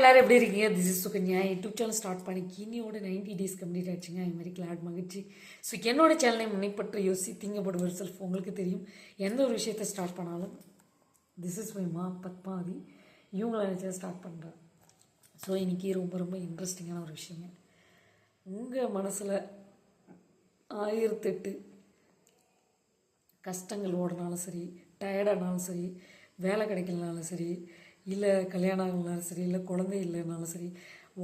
எல்லாரும் எப்படி இருக்கீங்க? This is Sukanya. YouTube channel start பண்ணி கினியோட நைன்டி டேஸ் கம்ப்ளீட் ஆச்சுங்க அது மாதிரி கிளாட் மகிழ்ச்சி. ஸோ என்னோட சேனலை முன்னைப்பற்றி யோசி திங்கப்படுவர் செல்ஃப் உங்களுக்கு தெரியும். எந்த ஒரு விஷயத்தை ஸ்டார்ட் பண்ணாலும் திஸ் இஸ் மை மா பத்மாவதி. இவங்கள நினச்சதை ஸ்டார்ட் பண்ணுறேன் ஸோ இன்றைக்கி ரொம்ப ரொம்ப இன்ட்ரெஸ்டிங்கான ஒரு விஷயங்க. உங்கள் மனசில் ஆயிரத்தெட்டு கஷ்டங்கள் ஓடினாலும் சரி டயர்டானாலும் சரி வேலை கிடைக்கலனாலும் சரி இல்லை கல்யாணம் ஆகலனாலும் சரி இல்லை குழந்தை இல்லைனாலும் சரி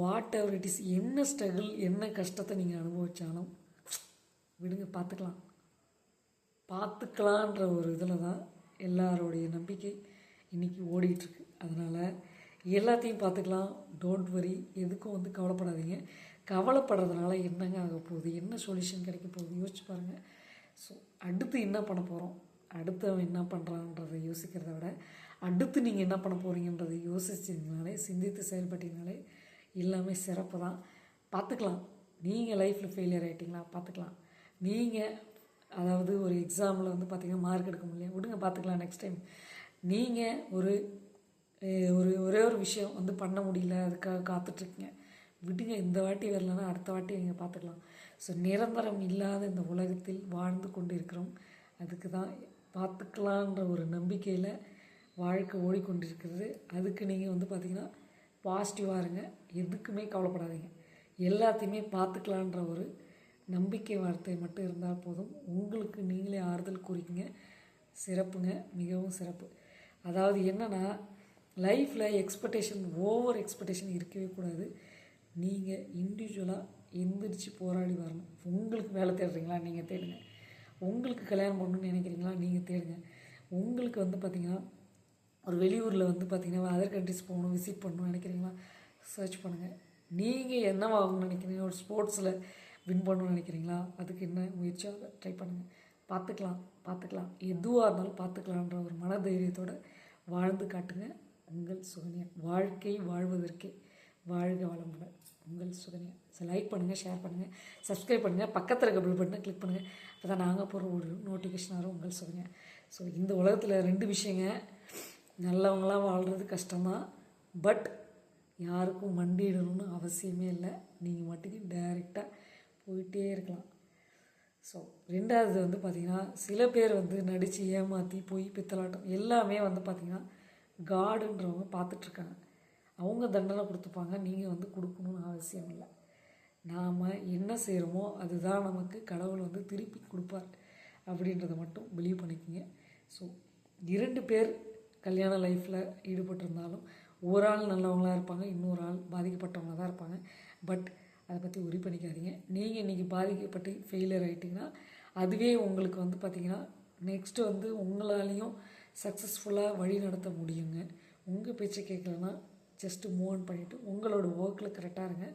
வாட் எவர் இட் இஸ் என்ன ஸ்ட்ரகிள் என்ன கஷ்டத்தை நீங்கள் அனுபவிச்சாலும் விடுங்க பார்த்துக்கலாம் பார்த்துக்கலான்ற ஒரு இதில் தான் எல்லாரோடைய நம்பிக்கை இன்றைக்கி ஓடிட்டுருக்கு. அதனால் எல்லாத்தையும் பார்த்துக்கலாம் டோன்ட் வரி எதுக்கும் வந்து கவலைப்படாதீங்க. கவலைப்படுறதுனால என்னங்க ஆக போகுது? என்ன சொல்யூஷன் கிடைக்க போகுது? யோசிச்சு பாருங்கள் ஸோ அடுத்து என்ன பண்ண போகிறோம் அடுத்தவன் என்ன பண்ணுறான்றதை யோசிக்கிறத விட அடுத்து நீங்கள் என்ன பண்ண போகிறீங்கன்றதை யோசிச்சிங்கனாலே சிந்தித்து செயல்பட்டீங்கனாலே எல்லாமே சிறப்பு தான். பார்த்துக்கலாம். நீங்கள் லைஃப்பில் ஃபெயிலியர் ஆகிட்டீங்களா பார்த்துக்கலாம். நீங்கள் அதாவது ஒரு எக்ஸாமில் வந்து பார்த்தீங்கன்னா மார்க் எடுக்க முடியல. விடுங்க பார்த்துக்கலாம் நெக்ஸ்ட் டைம் நீங்கள் ஒரு ஒரு ஒரே ஒரு விஷயம் வந்து பண்ண முடியல அதுக்காக காத்துட்ருக்கீங்க. விடுங்க இந்த வாட்டி வரலன்னா அடுத்த வாட்டி நீங்கள் பார்த்துக்கலாம். ஸோ நிரந்தரம் இல்லாத இந்த உலகத்தில் வாழ்ந்து கொண்டு இருக்கிறோம் அதுக்கு தான் பார்த்துக்கலான்ற ஒரு நம்பிக்கையில் வாழ்க்கை ஓடிக்கொண்டிருக்கிறது. அதுக்கு நீங்கள் வந்து பார்த்தீங்கன்னா பாசிட்டிவாக இருங்க. எதுக்குமே கவலைப்படாதீங்க. எல்லாத்தையுமே பார்த்துக்கலான்ற ஒரு நம்பிக்கை வார்த்தை மட்டும் இருந்தால் போதும். உங்களுக்கு நீங்களே ஆறுதல் குறிக்கிங்க. சிறப்புங்க. மிகவும் சிறப்பு. அதாவது என்னென்னா லைஃப்பில் எக்ஸ்பெக்டேஷன் ஓவர் எக்ஸ்பெக்டேஷன் இருக்கவே கூடாது. நீங்கள் இண்டிவிஜுவலாக எந்திரிச்சு போராடி வரணும். உங்களுக்கு வேலை தேடுறீங்களா? நீங்கள் தேடுங்க. உங்களுக்கு கல்யாணம் பண்ணணும்னு நினைக்கிறீங்களா? நீங்கள் தேடுங்க. உங்களுக்கு வந்து பார்த்திங்கன்னா ஒரு வெளியூரில் வந்து பார்த்திங்கன்னா அதர் கண்ட்ரிஸ் போகணும் விசிட் பண்ணணும் நினைக்கிறீங்களா? சர்ச் பண்ணுங்கள் நீங்கள் என்ன வாங்கணும்னு நினைக்கிறீங்க? ஒரு ஸ்போர்ட்ஸில் வின் பண்ணணும்னு நினைக்கிறீங்களா? அதுக்கு என்ன முயற்சியாக ட்ரை பண்ணுங்கள் பார்த்துக்கலாம் பார்த்துக்கலாம் எதுவாக இருந்தாலும் பார்த்துக்கலான்ற ஒரு மனதைரியத்தோட வாழ்ந்து காட்டுங்க. உங்கள் சுகன்யா. வாழ்க்கை வாழ்வதற்கே. வாழ்க வளமுடன். உங்கள் சுகன்யா. ஸோ லைக் பண்ணுங்கள் ஷேர் பண்ணுங்கள் சப்ஸ்கிரைப் பண்ணுங்கள் பக்கத்தில் இருக்க பில் பட்டனை கிளிக் பண்ணுங்கள் அப்போ தான் நாங்கள் போகிற ஒரு நோட்டிஃபிகேஷன் வரும் உங்கள் சுகன்யா. ஸோ இந்த உலகத்தில் ரெண்டு விஷயங்க. நல்லவங்களாம் வாழ்கிறது கஷ்டம்தான் பட் யாருக்கும் மண்டிடணும்னு அவசியமே இல்லை. நீங்கள் மட்டுக்கு டைரெக்டாக போயிட்டே இருக்கலாம். ஸோ ரெண்டாவது வந்து பார்த்திங்கன்னா சில பேர் வந்து நடித்து ஏமாற்றி போய் பித்தலாட்டம் எல்லாமே வந்து பார்த்திங்கன்னா காடுன்றவங்க பார்த்துட்ருக்காங்க அவங்க தண்டனை கொடுத்துப்பாங்க நீங்கள் வந்து கொடுக்கணும்னு அவசியம் இல்லை. நாம் என்ன செய்கிறோமோ அதுதான் நமக்கு கடவுள் வந்து திருப்பி கொடுப்பார் அப்படின்றத மட்டும் பிலீவ் பண்ணிக்கிங்க. ஸோ இரண்டு பேர் கல்யாண லைஃப்பில் ஈடுபட்டிருந்தாலும் ஒரு ஆள் நல்லவங்களாக இருப்பாங்க இன்னொரு ஆள் பாதிக்கப்பட்டவங்க தான் இருப்பாங்க. பட் அதை பற்றி உரி பண்ணிக்காதீங்க. நீங்கள் இன்றைக்கி பாதிக்கப்பட்டு ஃபெயிலியர் ஆகிட்டிங்கன்னா அதுவே உங்களுக்கு வந்து பார்த்திங்கன்னா நெக்ஸ்ட்டு வந்து உங்களாலேயும் சக்ஸஸ்ஃபுல்லாக வழி நடத்த முடியுங்க. உங்கள் பேச்சை கேட்கலன்னா ஜஸ்ட்டு மூவ் ஆன் பண்ணிவிட்டு உங்களோட ஒர்க்கில் கரெக்டாக இருங்க.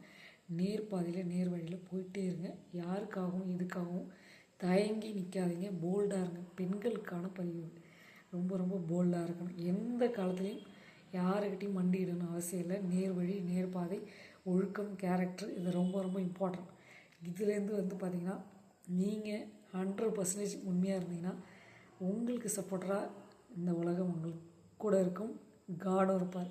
நேர் பாதையில் நேர் வழியில் போயிட்டே இருங்க. யாருக்காகவும் எதுக்காகவும் தயங்கி நிற்காதீங்க போல்டாக இருங்க. பெண்களுக்கான பதிவு. ரொம்ப ரொம்ப போல்டாக இருக்கணும். எந்த காலத்துலேயும் யாருக்கிட்டையும் மண்டிடணும் அவசியம் இல்லை. நேர் வழி நேர் பாதை ஒழுக்கம் கேரக்டர் இது ரொம்ப ரொம்ப இம்பார்ட்டன்ட் இதுலேருந்து வந்து பார்த்திங்கன்னா நீங்கள் ஹண்ட்ரட் பர்சன்டேஜ் உண்மையாக இருந்தீங்கன்னா உங்களுக்கு சப்போர்ட்டராக இந்த உலகம் உங்களுக்கு கூட இருக்கும். காடும் இருப்பார்.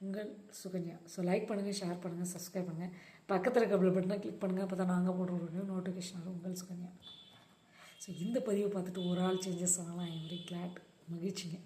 உங்கள் சுகன்யா. ஸோ லைக் பண்ணுங்கள் ஷேர் பண்ணுங்கள் சப்ஸ்கிரைப் பண்ணுங்கள் பக்கத்தில் இருக்க பில் பட்டனை கிளிக் பண்ணுங்கள் அப்போ தான் நாங்கள் போடுற ஒரு நோட்டிஃபிகேஷன் வரும் உங்கள் சுகன்யா. ஸோ இந்த பதிவை பார்த்துட்டு ஒரு ஆள் சேஞ்சஸ் ஆனால் ஐ வெரி கிளாட் மகிழ்ச்சிங்க.